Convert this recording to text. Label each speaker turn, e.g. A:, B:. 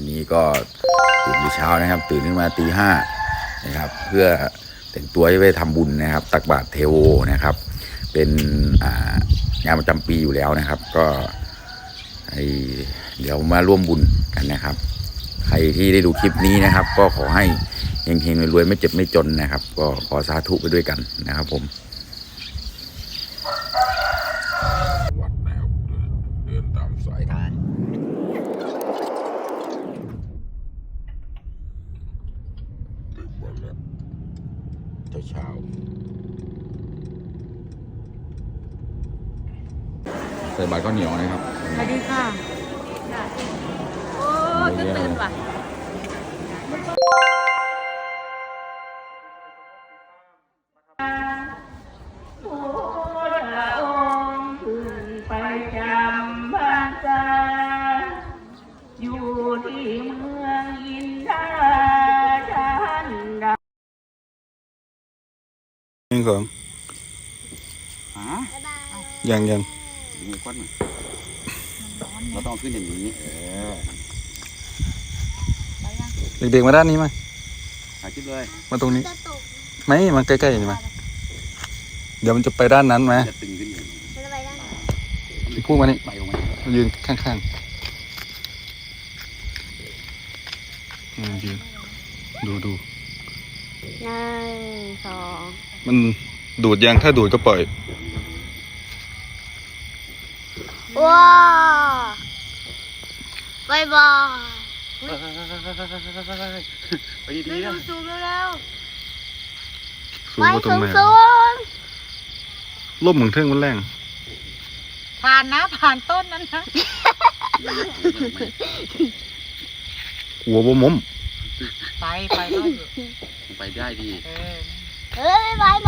A: วันนี้ก็ตื่นแต่เช้านะครับ ตื่นขึ้นมาตีห้านะครับ เพื่อแต่งตัวไปทำบุญนะครับ ตักบาตรเทโวนะครับ เป็นงานประจำปีอยู่แล้วนะครับ ก็เดี๋ยวมาร่วมบุญกันนะครับ ใครที่ได้ดูคลิปนี้นะครับ ก็ขอให้เฮงๆรวยๆไม่เจ็บไม่จนนะครับ ก็ขอสาธุไปด้วยกันนะครับผม วัดนะครับเดินตามสายทาง ตื่นวันแล้วเช้าๆใส่บาตรข้าวเหนียวนะครับ
B: สวัสดีค่ะโอ้ตื่นตื่นว่ะ
C: สอง
A: ฮะ
C: ยังยัง
A: มือควันเราต้องขึ้นอย่างนี้เออ
C: เด็กๆมาด้านนี้มา
A: ถ่ายคลิปเลย
C: มาตรงนี้ ไม่มาใกล้ๆนี่มาเดี๋ยวมันจะไปด้านนั้นไหม
A: จะตึงขึ้นอย่างนี้
C: พี่พูดมานี่
A: ไปลงมา
C: มายืนข้างๆอืมยืนดูดู
B: หนึ่งสอง
C: มันดูดยังถ้าดูดก็ปล่อย
B: ว้าวบายบาย
A: ไปดีๆนะ
B: สูงๆเร็ว
C: สู
B: ๆ
C: งมาตรงไหน
B: สูง
C: ล่มเหมือนเทิงมันแรง
D: ผ่านนะ ผ่านต้นนั้นนะ
C: หัวบมม
D: ไปไปได้อยู่
A: ไปได้ดี
D: เออ
B: ๆเฮ้ยบายบาย